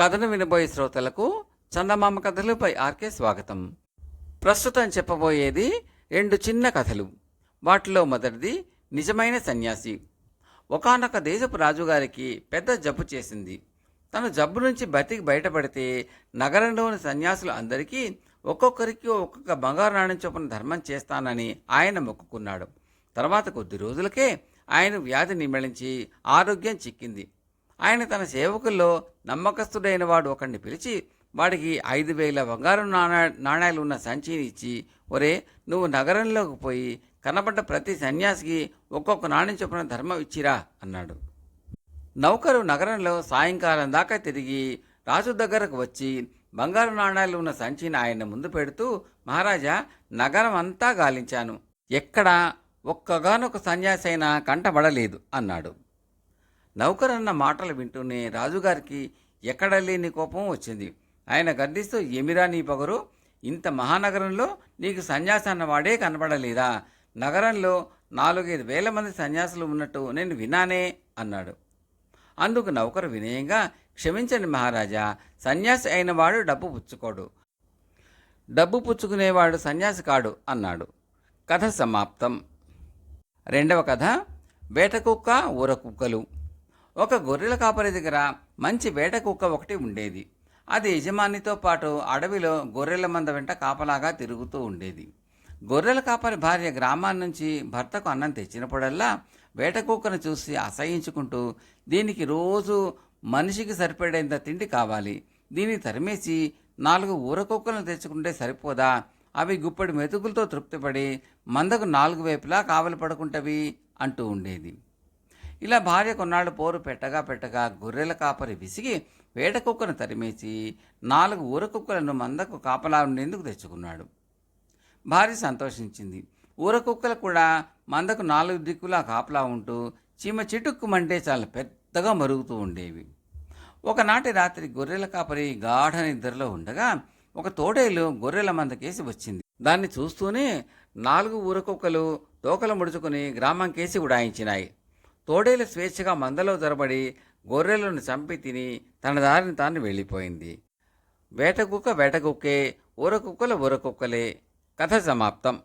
కథను వినబోయే శ్రోతలకు చందమామ కథలుపై ఆర్కే స్వాగతం. ప్రస్తుతం చెప్పబోయేది రెండు చిన్న కథలు. వాటిలో మొదటిది నిజమైన సన్యాసి. ఒకానొక దేశపు రాజుగారికి పెద్ద జబ్బు చేసింది. తను జబ్బు నుంచి బతికి బయటపడితే నగరంలోని సన్యాసులు అందరికీ ఒక్కొక్కరికి ఒక్కొక్క బంగారు నాణ్యం చొప్పున ధర్మం చేస్తానని ఆయన మొక్కుకున్నాడు. తర్వాత కొద్ది రోజులకే ఆయన వ్యాధి నిమ్మళించి ఆరోగ్యం చిక్కింది. ఆయన తన సేవకుల్లో నమ్మకస్తుడైన వాడు ఒకడిని పిలిచి వాడికి ఐదు వేల బంగారు నాణా నాణ్యాలు ఉన్న సంచిని ఇచ్చి ఒరే నువ్వు నగరంలోకి పోయి కనబడ్డ ప్రతి సన్యాసికి ఒక్కొక్క నాణ్యం చొప్పున ధర్మం ఇచ్చిరా అన్నాడు. నౌకరు నగరంలో సాయంకాలం దాకా తిరిగి రాజు దగ్గరకు వచ్చి బంగారు నాణాలు ఉన్న సంచిని ఆయన ముందు పెడుతూ మహారాజా నగరం అంతా గాలించాను. ఎక్కడా ఒక్కగానొక సన్యాసి అయినా కంటబడలేదు అన్నాడు. నౌకర్ అన్న మాటలు వింటూనే రాజుగారికి ఎక్కడ లేని కోపం వచ్చింది. ఆయన గర్దిస్తూ ఎమిరా నీ పొగరు? ఇంత మహానగరంలో నీకు సన్యాసి అన్నవాడే కనబడలేదా? నగరంలో నాలుగైదు వేల మంది సన్యాసులు ఉన్నట్టు నేను వినానే అన్నాడు. అందుకు నౌకరు వినయంగా క్షమించండి మహారాజా సన్యాసి అయినవాడు డబ్బు పుచ్చుకోడు. డబ్బు పుచ్చుకునేవాడు సన్యాసి కాడు అన్నాడు. కథ సమాప్తం. రెండవ కథ వేట కుక్క ఊర కుక్కలు ఒక గొర్రెల కాపరి దగ్గర మంచి వేట కుక్క ఒకటి ఉండేది. అది యజమానితో పాటు అడవిలో గొర్రెల మంద వెంట కాపలాగా తిరుగుతూ ఉండేది. గొర్రెల కాపరి భార్య గ్రామాన్ని నుంచి భర్తకు అన్నం తెచ్చినప్పుడల్లా వేట కుక్కను చూసి అసహించుకుంటూ దీనికి రోజు మనిషికి సరిపడేంత తిండి కావాలి. దీన్ని తరిమేసి నాలుగు ఊర కుక్కలను తెచ్చుకుంటే సరిపోదా? అవి గుప్పడి మెతుకులతో తృప్తిపడి మందకు నాలుగు వైపులా కావలి పడుకుంటవి అంటూ ఉండేది. ఇలా భార్య కొన్నాళ్ళు పోరు పెట్టగా పెట్టగా గొర్రెల కాపరి విసిగి వేట కుక్కను తరిమేసి నాలుగు ఊర కుక్కలను మందకు కాపలా ఉండేందుకు తెచ్చుకున్నాడు. భార్య సంతోషించింది. ఊర కుక్కలు కూడా మందకు నాలుగు దిక్కులా కాపలా ఉంటూ చీమ చిటుక్కుమంటే చాలా పెద్దగా మరుగుతూ ఉండేవి. ఒకనాటి రాత్రి గొర్రెల కాపరి గాఢ నిద్రలో ఉండగా ఒక తోడేలు గొర్రెల మందకేసి వచ్చింది. దాన్ని చూస్తూనే నాలుగు ఊరకొక్కలు తోకలు ముడుచుకుని గ్రామం కేసి ఉడాయించినాయి. తోడేలు స్వేచ్ఛగా మందలో జొరబడి గొర్రెలను చంపి తిని తన దారిని తాను వెళ్ళిపోయింది. వేటకుక్క వేటకుక్కే ఊరకుక్కల ఊరకుక్కలే. కథ సమాప్తం.